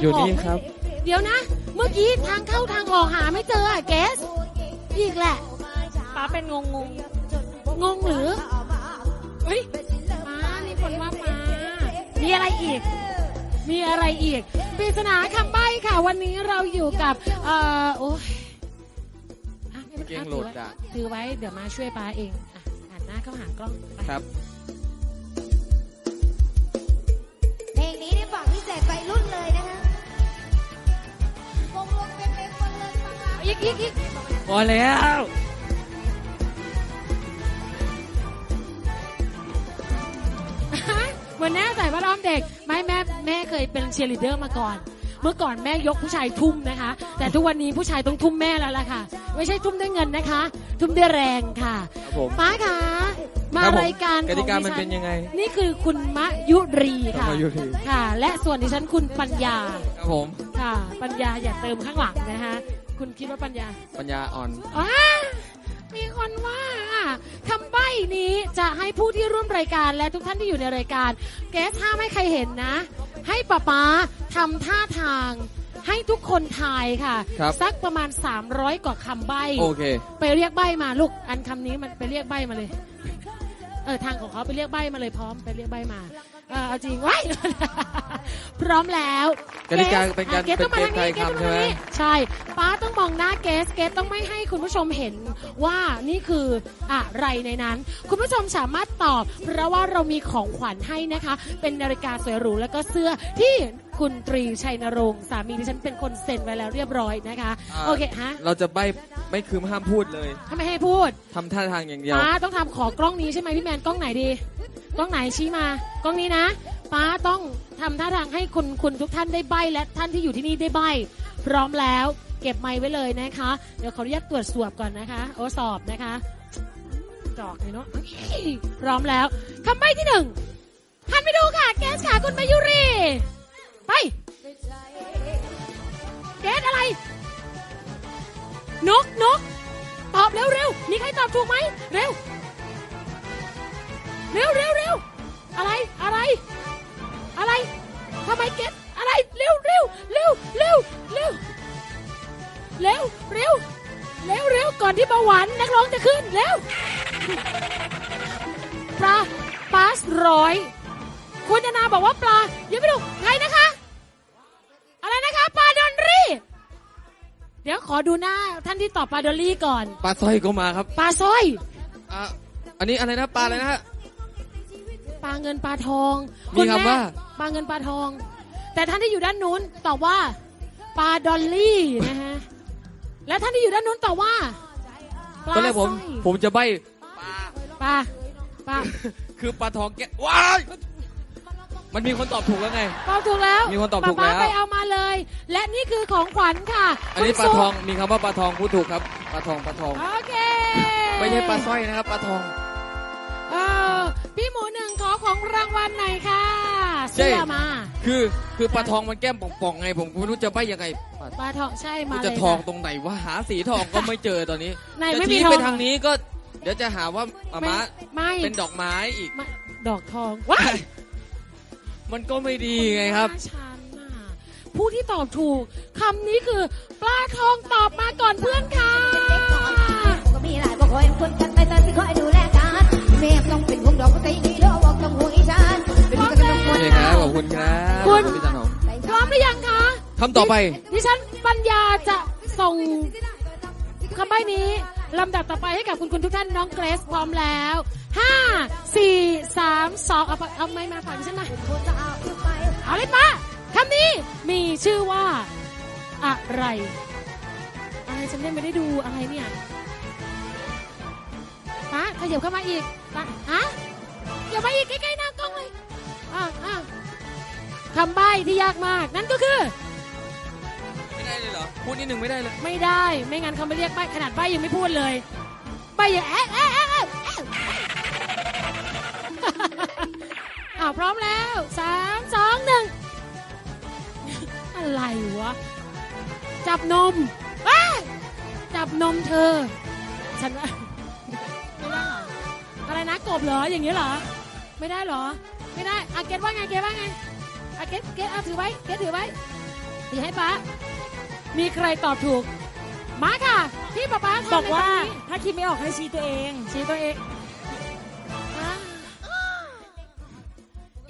อยู่ออกนี่ครับ เดี๋ยวนะ เมื่อกี้ทางเข้าทางออกหาไม่เจออะเกสอีกแหละ ป้าเป็นงงงงงหรือเฮ้ยมามีคนว่ามา มีอะไรอีก มีอะไรอีกปริศนาคำใบ้ค่ะ วันนี้เราอยู่กับ เอ่อ โอ้ยอะไม่เป็นเกงอะโหลถือดไว้อะถือไว้ เดี๋ยวมาช่วยปาเอง อะหันหน้าเข้าหากล้องไป ครับ อีกอีกอีกพอแล้วเหมือนแน่ใส่ผ้าอ้อมเด็ก ไม่แม่แม่เคยเป็นเชียร์ลีดเดอร์มาก่อน เมื่อก่อนแม่ยกผู้ชายทุ่มนะคะ แต่ทุกวันนี้ผู้ชายต้องทุ่มแม่แล้วล่ะค่ะ ไม่ใช่ทุ่มด้วยเงินนะคะ ทุ่มด้วยแรงค่ะครับผม ป้าคะมาครับผมรายการกติกาของดิมันฉัเป็นยังไง นี่คือคุณมะยุรีค่ะมะยุรี ค่ะ และส่วนดิฉันคุณปัญญา ครับผม ค่ะ ปัญญาอย่าเติมข้างหลังนะคะ คุณคิดว่าปัญญา ปัญญาอ่อนอ้ามีคนว่าคำใบ้นี้จะให้ผู้ที่ร่วมรายการและทุกท่านที่อยู่ในรายการเกสห้ามให้ใครเห็นนะ ให้ป๊าป๊าทำท่าทาง ให้ทุกคนทายค่ะ ครับสักประมาณ 300 กว่าคำใบ้โอเค ไปเรียกใบ้มาลูกอันคำนี้มันไปเรียกใบ้มาเลย เออทางของเขาไปเรียกใบ้มาเลยพร้อมไปเรียกใบ้มา เออเอาจริงไว้พร้อมแล้วกติกาเป็นการอะเกสต้องมาทางนี้เป็นเกมไทยเกสต้องมาทางนี้คำใช่ไหมใช่ป้าต้องมองหน้าเกสเกสต้องไม่ให้คุณผู้ชมเห็นว่านี่คืออะไรในนั้น คุณผู้ชมสามารถตอบ เพราะว่าเรามีของขวัญให้นะคะ เป็นนาฬิกาสวยหรูแล้วก็เสื้อที่คุณตรีชัยนรงค์สามีดิฉันเป็นคนเซ็นไว้แล้วเรียบร้อยนะคะอ่าโอเคฮะเราจะใบไม่คืมห้ามพูดเลยทำไมให้พูดทำท่าทางอย่างเดียวป้าต้องทำขอกล้องนี้ใช่ไหมพี่แมนกล้องไหนดีก ล้องไหนชี้มากล้องนี้นะ ป้าต้องทำท่าทางให้คุณคุณทุกท่านได้ใบและท่านที่อยู่ที่นี่ได้ใบพร้อมแล้ว เก็บไม้ไว้เลยนะคะ เดี๋ยวขออนุญาตตรวจสอบก่อนนะคะ โอ้สอบนะคะดอกเลยเนาะพร้อมแล้วคำใบที่หนึ่งหันไปดูค่ะ แกสค่ะคุณมายุรีไปแกสอะไร นกนกตอบเร็วเร็วมีใครตอบถูกไหมเร็วเร็วเร็ว ไมเก็ตอะไรเร็วเร็วเร็วเร็วเร็วเร็วเร็วเร็วเร็วก่อนที่เบาหวานนักร้องจะขึ้นเร็วปลาปาสร้อยคุณธนาบอกว่าปลาอย่าไปดูใครนะคะ อะไรนะคะปลาดอนรี่ เดี๋ยวขอดูหน้าท่านที่ตอบปลาดอลลี่ก่อนปลาสร้อยก็มาครับปลาสร้อยอะอันนี้อะไรนะปลาอะไรนะฮะปลาเงินปลาทองมีคำว่า ปลาเงินปลาทอง แต่ท่านที่อยู่ด้านนู้นตอบว่าปลาดอลลี่นะฮะและท่านที่อยู่ด้านนู้นตอบว่าปลาตอนแรกผมสร้อยผมจะใบปลาปลาคือปลาทองแกะว้ายมันมีคนตอบถูกแล้วไง ตอบถูกแล้วมีคนตอบถูกป๊าแล้วไปเอามาเลย และนี่คือของขวัญค่ะอันนี้คุณปลาสุทองมีคำว่าปลาทองพูดถูกครับปลาทองปลาทอง โอเค ไม่ใช่ปลาสร้อยนะครับปลาทองเออ พี่หมูหนึ่งขอของรางวัลหน่อยค่ะใช่เสื้อมา คือคือปลาทองมันแก้มป่องๆไง ผมไม่รู้จะใบยังไงปลาปลาทองใช่มากูเลยจะทองค่ตรงไหนว่าหาสีทองก็ไม่เจอตอนนี้ไหนจะไม่มีชี้ทองไปทางนี้ก็ เดี๋ยวจะหาว่าอามาไม่เป็นดอกไม้อีกไม่ดอกทองว้ายมันก็ไม่ดีไงครับหน้าฉันน่ะผู้ที่ตอบถูกคำนี้คือปลาทองตอบมาก่อนเพื่อนค่ะก็มีหลายบ่คอยคนกันไปตอนที่คอยดูแลกัน แม่ต้องเป็นห่วงดอกก็ใจดีแล้วบอกต้องห่วงอีฉันเป็นกำลังคโอนเคครับขอบคุณครับคุณ พี่จันหอมพร้อมหรือยังคะคำต่อไป ดิฉันปัญญาจะส่งคำใบ้นี้ลำดับต่อไปให้กับคุณคุณทุกท่านน้องเกรซพร้อมแล้วห้าสี่สามสองเอาไปเอาไม่มาผ่านดิฉันมาคนจะเอาไปเอาเลยป้าคำนี้มีชื่อว่า อะไร อะไรฉันยังไม่ได้ดูอะไรเนี่ยป้า ขยับเข้ามาอีกป้าฮะอย่ามาอีกใกล้ๆหน้ากล้องเลยอ่าอ่าคำใบ้ที่ยากมากนั่นก็คือ ไม่ได้เลยเหรอ พูดนิดหนึ่งไม่ได้เลย ไม่ได้ไม่งั้นเขาไม่เรียกใบ้ขนาดใบ้ยังไม่พูดเลยใบ้ยังแอะแอะแอะแอะแอะอ้าวพร้อมแล้วสามสองหนึ่งอะไรวะ จับนมอ้าจับนมเธอ ฉันว่า กบเหรออย่างนี้เหรอ ไม่ได้เหรอ ไม่ได้อาเกตว่าไงเกตว่าไงอาเกตเกตเอาถือไว้เกตถือไว้ตีให้ป้ามีใครตอบถูก มาค่ะที่ป้าป้าทำบอกว่าในครั้งนี้ถ้าคิดไม่ออกให้ชี้ตัวเอง ชี้ตัวเองอะ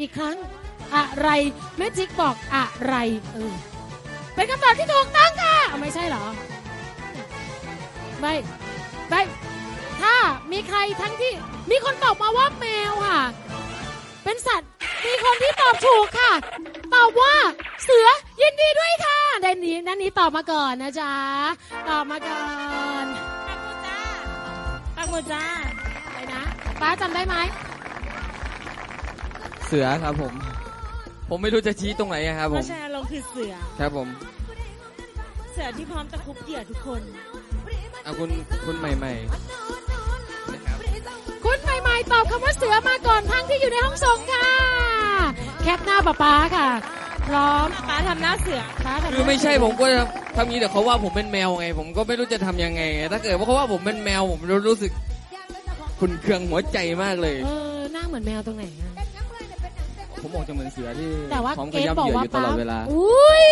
อีกครั้งอะไรแม่จิ๊กบอกอะไรเออเป็นคำตอบที่ถูกต้องค่ะเอาไม่ใช่เหรอไม่ไม่ ถ้ามีใครทั้งที่มีคนตอบมาว่าแมวค่ะ เป็นสัตว์ มีคนที่ตอบถูกค่ะ ตอบว่าเสือยินดีด้วยค่ะได้นี้นั่นนี้ตอบมาก่อนนะจ๊ะ ตอบมาก่อนตั้งมือจ้าอะไรนะป้าจำได้ไหมเสือครับผม ผมไม่รู้จะชี้ตรงไหนอะครับเพผมราะฉะนั้นเราคือเสือ ครับผมเสือที่พร้อมจะคุบเหยื่อทุกคน เอาคุณคุณใหม่ๆนะครับคุณ ใหม่ๆ ตอบคำว่าเสือมาก่อนทั้งที่อยู่ในห้องส่งค่ะ แคปหน้าป้าป้าค่ะ พร้อมป้าทำหน้าเสือป้าทำคือไม่ใช่ผมก็จะทำงี้แต่เขาว่าผมเป็นแมวไง ผมก็ไม่รู้จะทำยังไง ถ้าเกิดว่าเขาว่าผมเป็นแมวผมรู้สึกคุณเครื่องหัวใจมากเลย เออหน้าเหมือนแมวตรงไหนอะผมบอกจะเหมือนเสือที่แต่ว่าพร้อมเกขดย้ำบอเหกยื่อว่าอยู่ตป้าลอดเวลา อุ้ย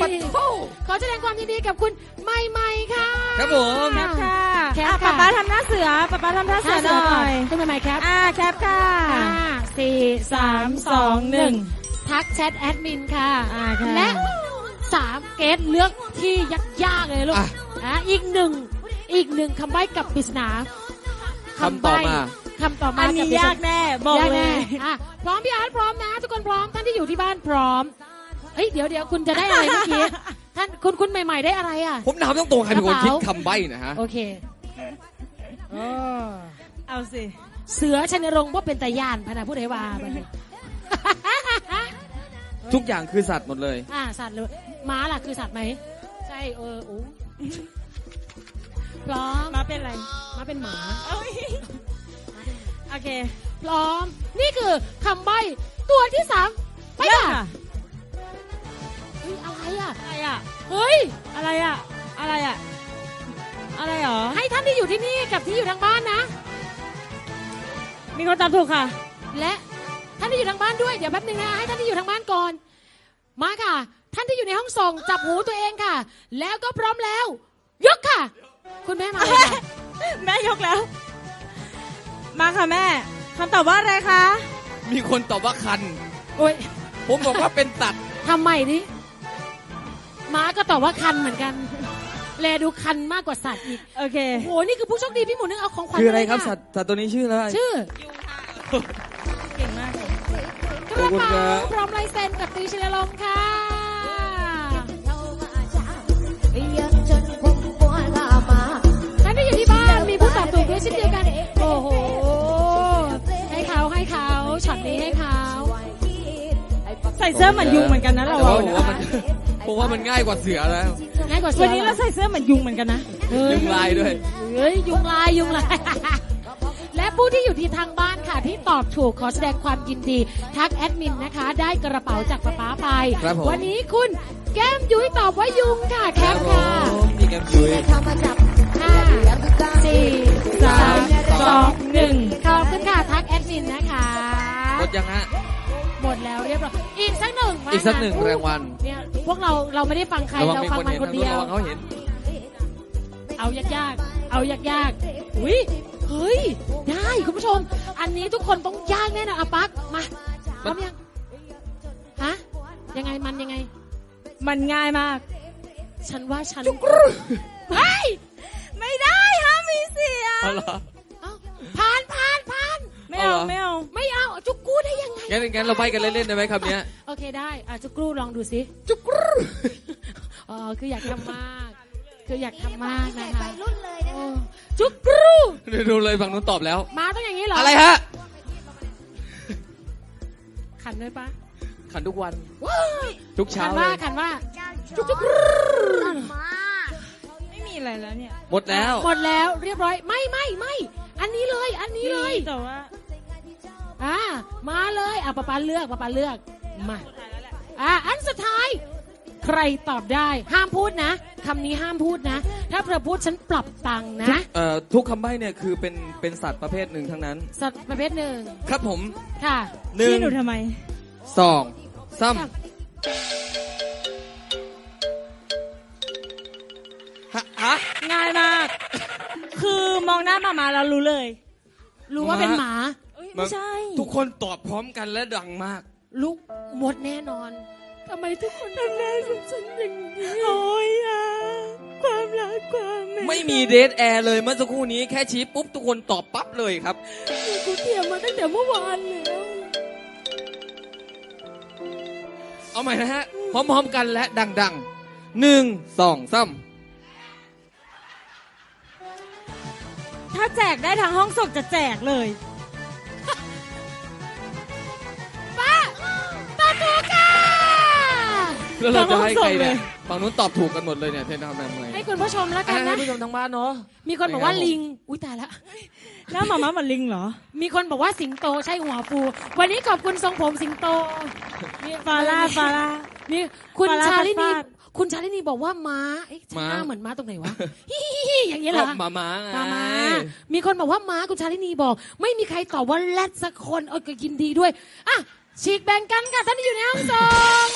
ปัดโถ่ขอแสดงความยินดีกับคุณใหม่ๆค่ะ ครับผมแคปค่ะแคปอะค่ะป้าป้าทำหน้าเสือป้าป้าทำหน้าเสือหน่อยคุณใหม่ๆแคปอ่าแคปค่ะห้าสี่สามสองหนึ่งทักแชทแอดมินค่ะอ่าค่ะและสามเกตเลือกที่ยากๆเลยลูกอะ อะอีกหนึ่งอีกหนึ่งคำใบ้กับปริศนาคำต่อมา คำต่อมาอันนี้บปริศยากแน่บอกยากเลแน่ย อะพร้อมพี่อาร์ตพร้อมนะ ทุกคนพร้อมท่านที่อยู่ที่บ้านพร้อมเอ้ยเดี๋ยวเดี๋ยวคุณจะได้อะไรเมื่อกี้ท่านคุณคุณใหม่ ๆได้อะไรอะ ผมถามตรงๆใครเป็นคนกระเป๋าคิดคำใบ้นะฮะ โอเค เอาสิ เสือชนรงค์ว่าเป็นตาย่านพะนะผู้ใดว่าไปทุกอย่างคือสัตว์หมดเลย อ่าสัตว์เลยม้าล่ะคือสัตว์ไหมใช่เออโอ้พร้อมมาเป็นอะไร ม้าเป็นหมาเอ้ยโอเค พร้อม นี่คือคำใบ้ตัวที่สามไปเริ่มค่ะค่ะเฮ้ยอะไรอะอะไรอะ เฮ้ย อะไรอะ อะไรอะ อะไรหรอ ให้ท่านที่อยู่ที่นี่กับที่อยู่ทางบ้านนะ มีคนตอบถูกค่ะ และท่านที่อยู่ทางบ้านด้วย เดี๋ยวแป๊บนึงนะให้ท่านที่อยู่ทางบ้านก่อน มาค่ะ ท่านที่อยู่ในห้องส่งจับหูตัวเองค่ะ แล้วก็พร้อมแล้ว ยกค่ะ คุณแม่มาเลยค่ะแม่ยกแล้ว มาค่ะแม่คำตอบว่าอะไรคะ มีคนตอบว่าคัน โอ้ยผมบอกว่าเป็นสัตว์ทำใหม่ดิม้าก็ตอบว่าคันเหมือนกัน แลดูคันมากกว่าสัตว์อีกโอเคโอ้โหนี่คือผู้โชคดีพี่หมูนึกเอาของขวัญคืออะไรมาเลยครับะสัตว์สัตว์ตัวนี้ชื่ออะไรชื่อเก่งมากเลยกระขอบคุณครัเป๋าบพร้อมลายเซ็นกับตีชิลลมค่ะยังจนคงปวดกามาท่านที่อยู่ที่บ้านมีผู้ตอบถูกด้วยเช่นเดียวกัน โอ้โห ให้เขาให้เขาช็อตนี้ให้เขาใส่เสื้อเหมือนยุงเหมือนกันนะเราแต่อะว่าผมว่ามันผมว่ามันง่ายกว่าเสือแล้วง่ายกว่าเสืวันอนี้เราใส่เสื้อเหมือนยุงเหมือนกันนะเฮ้ยยุงลายด้วยเฮ้ยยุงลายยุงลายและผู้ที่อยู่ที่ทางบ้านค่ะ ที่ตอบถูกขอแสดงความยินดี ทักแอดมินนะคะ ได้กระเป๋าจากป๊าป๊าไปครับผมวันนี้คุณแก้มยุ้ยตอบว่ายุงค่ะแคปค่ะมีแกมจุยเข้ามาจับห้าสี่สามสองหนึ่งขอบคุณค่ะทักแอดมินนะคะหมดยังฮะ หมดแล้วเรียบร้อยอีกสักหนึ่งว่าอีกสักหนึ่งรางวัลเนี่ยพวกเราเราไม่ได้ฟังใครระวังเรามีฟังคนมันเห็นคนทางนู้เดีนยวระวังเขาเห็น เอายากๆเอายากๆอุ้ยเฮ้ยได้คุณผู้ชม อันนี้ทุกคนต้องยากแน่นอนอะปักมาพร้อมยังฮะยังไงมันยังไง มันง่ายมาก ฉันว่าฉันเฮ้ยไม่ได้ห้ามมีเสียงเอาเหรอเอ้าผ่านผ่านผ่านไม่เอาเอาเหรอไม่เอา งไงงั้นงั้นเราไปกันเล่นๆได้ไหมคำเนี้ยโอเคได้อะจุกกู้ลองดูสิจุกกู้อ๋อคืออยากทำมาก คืออยากทำมากนะคะไปรุ่นเลยนะโอ้จุกกู้เดี๋ยวดูเลยฝั่งนู้นตอบแล้ว มาต้องอย่างนี้เหรออะไรฮะขันด้วยปะขันทุกวันว้ายทุกเช้าขันเลว่ายขันว่าจุกจุกมาไม่มีอะไรแล้วเนี่ยหมดแล้วหมดแล้วเรียบร้อยไม่ไม่ไม่อันนี้เลย อันนี้เลยแต่ว่า อ่ามาเลยอะปะปาเลือกปะปาเลือกมาอ่าอันสุดท้าย ใครตอบได้ ห้ามพูดนะคำนี้ห้ามพูดนะ ถ้าเธอพูดฉันปรับตังค์นะเอ่อทุกคำใบ้เนี่ยคือเป็นเป็นสัตว์ประเภทหนึ่งทั้งนั้น สัตว์ประเภทหนึ่งครับผมค่ะหนึ่งหนูทำไมสองซ้ำฮะง่ายมาก คือมองหน้ามามาแล้วรู้เลย รู้ว่าเป็นหมา ยไม่ใช่ ทุกคนตอบพร้อมกันและดังมาก ลูกหมดแน่นอนทำไมทุกคนทำหน้าสงสัยอย่างนี้โอ้ยอะความรักความเตตาไม่มีเดทแอร์เลยเมื่อสักครู่นี้แค่ชี้ปุ๊บทุกคนตอบปั๊บเลยครับกูเตรียมมาตั้งแต่เมื่อวานแล้วเอาใหม่นะฮะพร้อมๆกันและดังๆหนึ่งสองสามถ้าแจกได้ทั้งห้องศพจะแจกเลย แล้วเราจะให้ใครฟังส่งเลเนี่ยยฝั่งนู้นตอบถูกกันหมดเลยเนี่ยเทนทำแบบไงให้คุณผู้ชมแล้วกันให้นะผู้ชมทางบ้านเนาะมีคนบอกว่าครับผมลิงอุ้ยตายละหน้ามามาเหมือนลิงเหรอ มีคนบอกว่าสิงโตใช่หัวฟูวันนี้ขอบคุณทรงผมสิงโตนี่ฟาร่าฟาร่านี่คุณฟาร่าชาลินีฟาดคุณชาลินีบอกว่าม้าเอ๊ะม้าหน้าเหมือนม้าตรงไหนวะฮิฮิฮิอย่างเงี้ยเหรก็อหมาหมาไงมามามีคนบอกว่าม้าคุณชาลินีบอก ไม่มีใครตอบว่าแรดสักคนเออก็ยินดีด้วยอะฉีกแบ่งกันค่ะท่านที่อยู่ในห้องส่ง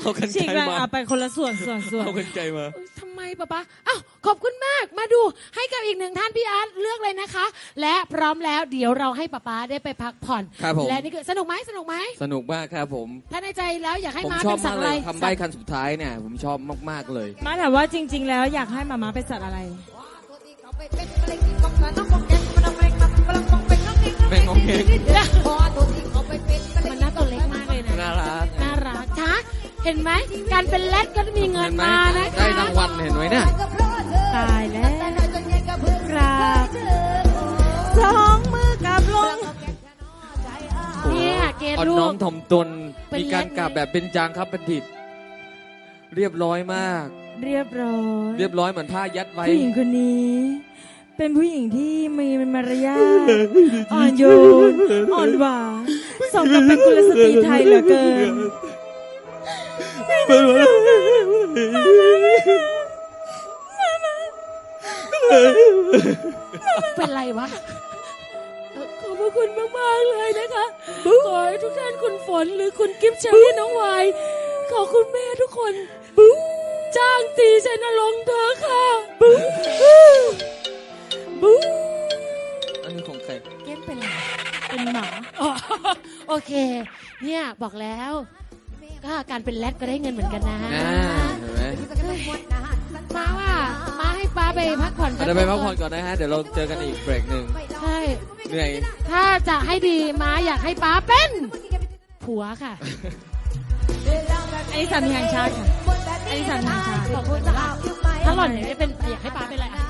เขากันฉีกไกลไปมา เอาไปคนละส่วนส่วนส่วนเขากันไกลมาเอ้ยทำไมป๊าป๊าอ้าวขอบคุณมาก มาดูให้กับอีกหนึ่งท่านพี่อาร์ตเลือกเลยนะคะ และพร้อมแล้วเดี๋ยวเราให้ป๊าป๊าได้ไปพักผ่อน ครับผม และนี่คือสนุกไหมสนุกไหม สนุกมากครับผม ถ้าในใจแล้วอยากให้ผมม้าชอเป็บนสัมาตกว์อะเลไรยคำใบ้คันสุดท้ายเนี่ย ผมชอบมาก ๆ เลย มาแต่ว่าจริง ๆ แล้วอยากให้มามาเป็นสัตว์อะไร แม่งงเงงมันน่าตัว เห็นไหมการเป็นแรดก็มีเงินเห็นไหมมานะคะได้รางวัลเห็นไหมเนี่ยตายแล้วกราบสองมือกับลงเนี่ยเกดอ่อนลูน้อกมถ่อมตนเป็นมีการเล็กกราบแบบเป็นจางครับบัณฑิต เรียบร้อยมาก เรียบร้อย เรียบร้อยเหมือนผ้ายัดไว้ผู้หญิงคนนี้เป็นผู้หญิงที่มีมารยาทอ่อนโยนอ่อนหวานสมกับเป็นกุลสตรีไทยเหลือเกิน เป็นไรวะเอ่อขอบพระคุณมาก ๆ เลยนะคะ ขอให้ทุกท่านคุณฝนหรือคุณกิฟต์เชอรี่น้องวาย ขอคุณแม่ทุกคน จ้างตีชัยนรงค์เธอะค่ะบู๊บู๊อันนี้ของใคร เก้มเป็นไรเป็นหมาอ๋อโอเค เนี่ย บอกแล้ว ก็การเป็นแรดก็ได้เงินเหมือนกันนะอ่าเห็นไหมมาว่ามาให้ป้าไปพักผ่อนเดี๋ยวไปพักผ่อนก่อนนะฮะ เดี๋ยวเราเจอกันอีกเบรกหนึ่งใช่เหนื่อย ถ้าจะให้ดีมาอยากให้ป้าเป็น ผัวค่ะ อันนี้สามีแห่งชาติค่ะ อันนี้สามีแห่งชาติขอบคุณค่ะถ้าหล่อนอยากได้เป็นอยากให้ป้าเป็นอะไรอะ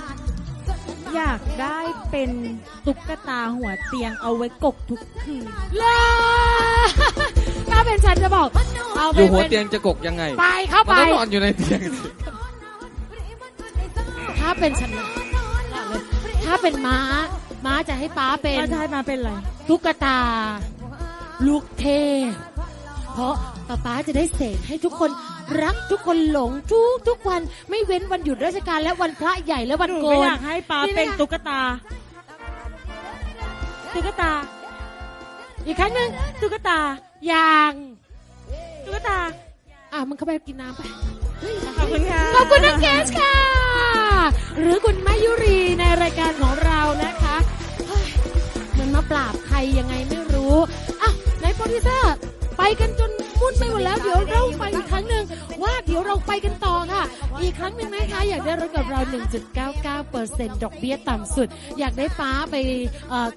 อยากได้เป็นตุ๊กตาหัวเตียงเอาไว้กกทุกคืนเลา ถ้าเป็นฉันจะบอกเอาอไปยู่หัวเป็นเตียงจะกกยังไงไปเข้ามันไปต้องนอนอยู่ในเตียงสิถ้าเป็นฉันนะถ้าเป็นม้า ม้าจะให้ป้าเป็นป้าจะให้มาเป็นอะไรตุ๊กตา ลูกเทพเพราะป๊าป๊าจะได้เสกให้ทุกคนรักทุกคนหลงทุกทุกวันไม่เว้นวันหยุดราชการและวันพระใหญ่และวันหนูโกก็นอยากให้ป้านี่นะคะเป็นตุ๊กตา ตุ๊กตา อีกครั้งหนึ่งตุ๊กตา อย่างตุ๊กตาอะมึงเข้าไปกินน้ำไป ขอบคุณค่ะ ขอบคุณนักเกสค่ะ หรือคุณมายุรีในรายการของเรานะคะเฮ้ยเหมันมาปราบใครยังไงไม่รู้อ้าวไหนโปรดิวเซอร์ ไปกันจนมุ่นไปหมดแล้วเดี๋ยวเราไปอีกครั้งหนึ่งว่าเดี๋ยวเราไปกันต่อค่ะ อีกครั้งหนึ่งนะคะอยากได้รถกับเรา 1.99เปอร์เซ็นต์ดอกเบี้ยต่ำสุด อยากได้ฟ้าไป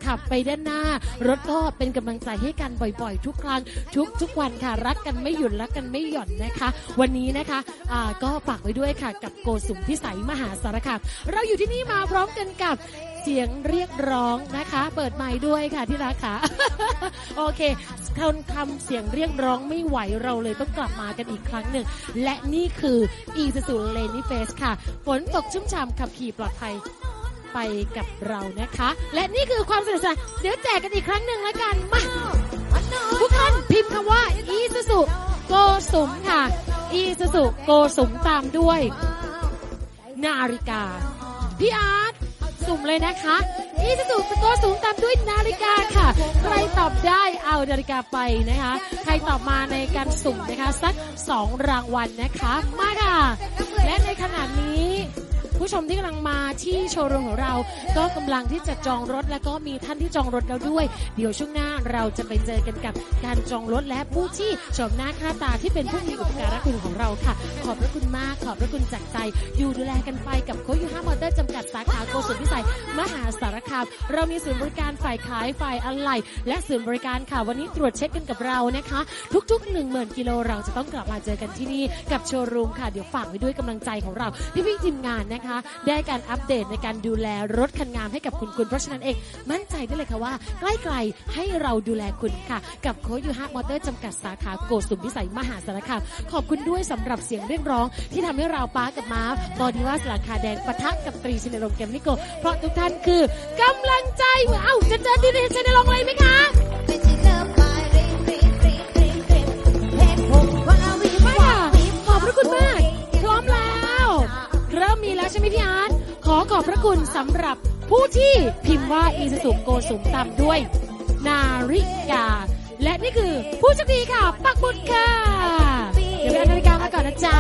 ขับไปด้านหน้า รถก็เป็นกำลังใจให้กันบ่อยๆ ทุกครั้งทุกทุกวันค่ะ รักกันไม่หยุดรักกันไม่หย่อนนะคะ วันนี้นะคะก็ฝากไว้ด้วยค่ะ กับโกสุมพิสัยมหาสารคามเราอยู่ที่นี่มาพร้อมกันกับ เสียงเรียกร้องนะคะ เปิดไมค์ด้วยค่ะที่รักค่ะ โอเคทนคำเสียงเรียกร้องไม่ไหวเราเลยต้องกลับมากันอีกครั้งหนึ่ง และนี่คือ e s u l a n y Face ค่ะ ฝนตกชุ่มฉ่ำขับขี่ปลอดภัยไปกับเรานะคะ และนี่คือความสนุกสนานเดี๋ยวแจกกันอีกครั้งหนึ่งแล้วกันมาทุกท่านพิมพ์คำว่า e s u โกสุมค่ะ e s u โกสุมตามด้วย นาฬิกาพี่อาร์ต สุ่มเลยนะคะอีสสุโกสูงตามด้วยนาฬิกาค่ะ ใครตอบได้เอานาฬิกาไปนะคะ ใครตอบมาในการสุ่มนะคะ สักสองรางวัลนะคะ มาค่ะ และในขณะนี้ ผู้ชมที่กำลังมาที่โชว์รูมของเรา ก็กำลังที่จะจองรถและก็มีท่านที่จองรถแล้วด้วย เดี๋ยวช่วงหน้าเราจะไปเจอกันกับการจองรถและผู้ที่ชมหน้าค่าตาที่เป็นผู้มีอุปการะคุณของเราค่ะ ขอบพระคุณมากขอบพระคุณจากใจ อยู่ดูแลกันไปกับโคยูห้ามอเตอร์จำกัดสาขาโกสุพิสัยมหาสารคาม เรามีศูนย์บริการฝ่ายขายฝ่ายอะไหล่และศูนย์บริการค่ะวันนี้ตรวจเช็คกันกับเรานะคะ ทุกๆ 1 0,000กิโลเราจะต้องกลับมาเจอกันที่นี่กับโชว์รูมค่ะเดี๋ยวฝากไว้ด้วยกำลังใจของเราพี่พี่ทีมงานนะคะได้การอัปเดตในการดูแลรถคันงามให้กับคุณคุณเพราะฉะนั้นเอง มั่นใจได้เลยค่ะว่า ใกล้ๆให้เราดูแลคุณค่ะ กับโคยูฮามอเตอร์จำกัดสาขาโกสุมพิสัยมหาสารคามขอบคุณด้วยสำหรับเสียงเรียกร้อง ที่ทำให้เราป้ากับม้าบอดีว่าสลาคาแดงปะทะกับตรีชนรงเกมนิโก เพราะทุกท่านคือกำลังใจเอ้าจะเจอดีชนรงเลยไหมคะ มมีแล้วใช่ไหมพี่อาร์ตขอขอบพระคุณสำหรับผู้ที่พิมพ์ว่าอีสสุโกสุมตามด้วย นาริกา และนี่คือผู้โชคดีค่ะ ปักบุตรค่ะ เดี๋ยวไปเอานาฬิกามาก่อนนะจ๊ะ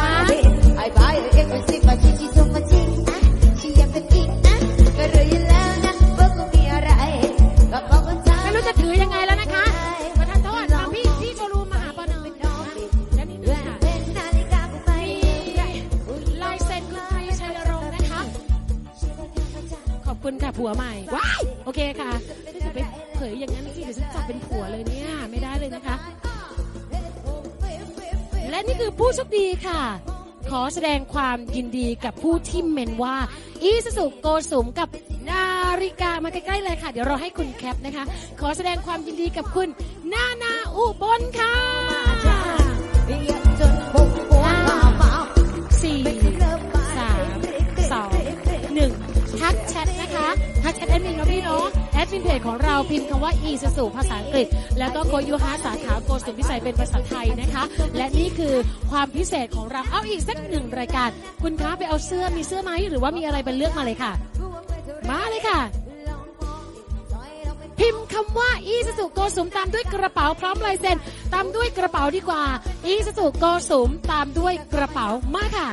คุณค่ะผัวใหม่ ว้าย โอเคค่ะจะไปเผยอย่างนั้นสิเดี๋ยวฉันจับเป็นผัวเลยเนี่ย ไม่ได้เลยนะคะ และนี่คือผู้โชคดีค่ะ ขอแสดงความยินดีกับผู้ที่เมนว่า อีสสุโกสุมกับนาฬิกามาใกล้ๆเลยค่ะ เดี๋ยวเราให้คุณแคปนะคะ ขอแสดงความยินดีกับคุณนานาอุบลค่ะ ทักแชทนะคะทักแชทแอดมินเนาะพี่เนาะแอดมินเพจของเราพิมพ์คำว่า e สสูภาษาอังกฤษ แล้วก็โกยูฮาสาขาโกสุมพิสัยเป็นภาษาไทยนะคะ และนี่คือความพิเศษของเราเอาอีกสักหนึ่งรายการ คุณคะไปเอาเสื้อมีเสื้อไหมหรือว่ามีอะไรเป็นเลือกมาเลยค่ะ มาเลยค่ะ พิมพ์คำว่าอีสสุโกสุมตามด้วยกระเป๋าพร้อมลายเซ็นตามด้วยกระเป๋าดีกว่าอีสสุโกสุมตามด้วยกระเป๋ามาค่ะ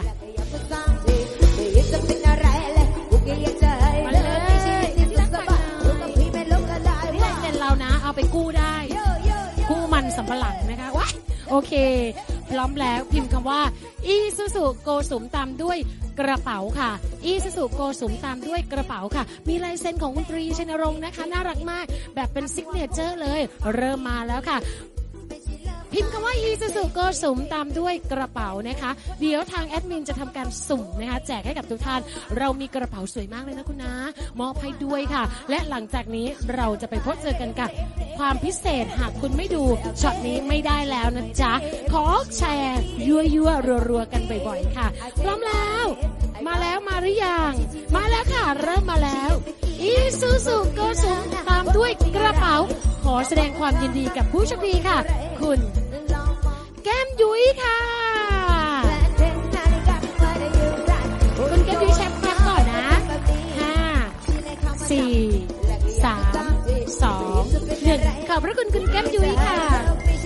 ไปกู้ได้ กู้มันสำปะหลังนะคะว้ายโอเค พร้อมแล้วพิมพ์คำว่า อีซูซูโกสุมตามด้วยกระเป๋าค่ะ อีซูซูโกสุมตามด้วยกระเป๋าค่ะ มีลายเซ็นของคุณตรีชนรงค์นะคะ น่ารักมาก แบบเป็นซิกเนเจอร์เลย เริ่มมาแล้วค่ะพิมพ์คำว่า e ซูซูโกสุ่มตามด้วยกระเป๋านะคะ เดี๋ยวทางแอดมินจะทำการสุ่มนะคะ แจกให้กับทุกท่าน เรามีกระเป๋าสวยมากเลยนะคุณนะมอบให้ด้วยค่ะ และหลังจากนี้เราจะไปพบเจอกันกับ ความพิเศษหากคุณไม่ดูช็อตนี้ไม่ได้แล้วนะจ๊ะ ขอแชร์ยั่วยั่วๆรัวๆกันบ่อยๆค่ะ พร้อมแล้ว มาแล้วมาหรือยัง มาแล้วค่ะ เริ่มมาแล้ว อีซูซูโกสุมตามด้วยกระเป๋า ขอแสดงความยินดีกับผู้โชคดีค่ะ คุณ แก้มยุ้ยค่ะ หนึ่งขอบพระคุณคุณแก้มยุ้ยค่ะ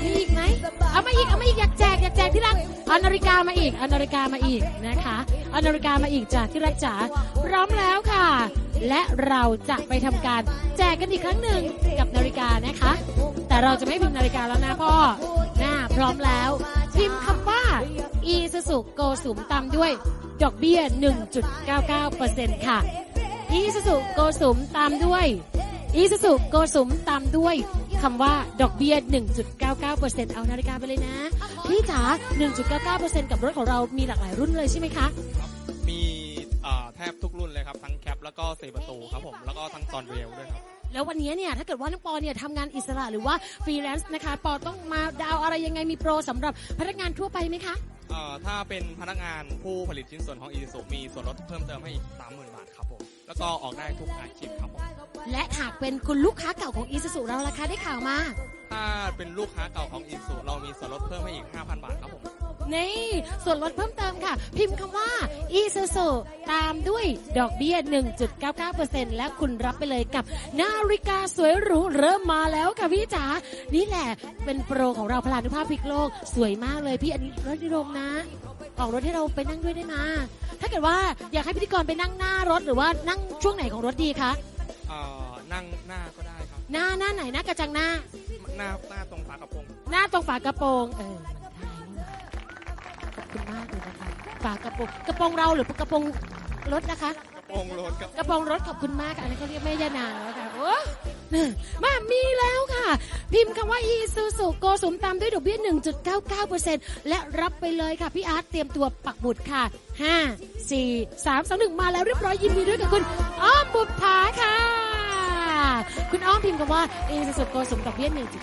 มีอีกไหมเอามาอีกเอามาอีกอยากแจกอยากแจกที่รักเอานาฬิกามาอีกเอานาฬิกามาอีกนะคะเอานาฬิกามาอีกจ้ะที่รักจ๋าพร้อมแล้วค่ะ และเราจะไปทำการแจกกันอีกครั้งหนึ่งกับนาฬิกานะคะ แต่เราจะไม่พิมพ์นาฬิกาแล้วนะพ่อหน้าพร้อมแล้ว พิมพ์คำว่า e สสุโกสุมตามด้วยดอกเบี้ย 1.99%ค่ะอีสสุโกสุมตามด้วย อีสสุโกสุมตามด้วยคำว่าดอกเบี้ย 1.99%เอานาฬิกาไปเลยนะ พี่จ๋า 1.99%กับรถของเรามีหลากหลายรุ่นเลยใช่ไหมคะ มีอ่าแทบทุกรุ่นเลยครับ ทั้งแคปแล้วก็สี่ประตูครับผม แล้วก็ทั้งตอนเรียวด้วยครับ แล้ววันนี้เนี่ยถ้าเกิดว่าน้องปอเนี่ยทำงานอิสระหรือว่าฟรีแลนซ์นะคะ ปอต้องมาดาวอะไรยังไงมีโปรสำหรับพนักงานทั่วไปไหมคะ เอ่อถ้าเป็นพนักงานผู้ผลิตชิ้นส่วนของ e ีสุมีส่วนลดเพิ่มเติมให้อีก30,000 บาทครับผมแล้วก็ออกได้ทุกอาชีพครับผมและหากเป็นคุณลูกค้าเก่าของอีสสุเราราคาได้ข่าวมา ถ้าเป็นลูกค้าเก่าของ e ีสุเรามีส่วนลดเพิ่มให้อีก 5,000 บาทครับผม นี่ส่วนลดเพิ่มเติมค่ะ พิมพ์คำว่า e s u s u ตามด้วยดอกเบี้ย 1.99%และคุณรับไปเลยกับ นาฬิกาสวยหรูเริ่มมาแล้วค่ะพี่จ๋านี่แหละเป็นโปรของเราพลานุภาพพลิกโลก สวยมากเลยพี่อันนี้รถนิรมนะออกรถให้เราไปนั่งด้วยได้มา ถ้าเกิดว่าอยากให้พิธีกรไปนั่งหน้ารถหรือว่านั่งช่วงไหนของรถดีคะเอ่อนั่งหน้าก็ได้ครับ หน้าหน้าไหนหน้ากระจังหน้า หน้าหน้าตรงฝากระโปรง หน้าตรงฝากระโปรงเออ คุณมากเลยนะคะฝากระโปรงกระโปรงเราหรือกระโปรงรถนะคะกระโปรงรถครับกระโปรงรถขอบคุณมากค่ะอันนี้เขาเรียกแม่ย่านางแล้วค่ะโอ้นี่มามีแล้วค่ะ พิมพ์คำว่า e s u s u โกสมตามด้วยดอกเบี้ย 1.99%และรับไปเลยค่ะ พี่อาร์ตเตรียมตัวปักหมุดค่ะ 5 4 3 2 1 มาแล้วเรียบร้อยยินดีด้วยกับคุณ อ้อมบุปผาค่ะ คุณอ้อมพิมพ์คำว่า e s u s u โกสมดอกเบี้ย1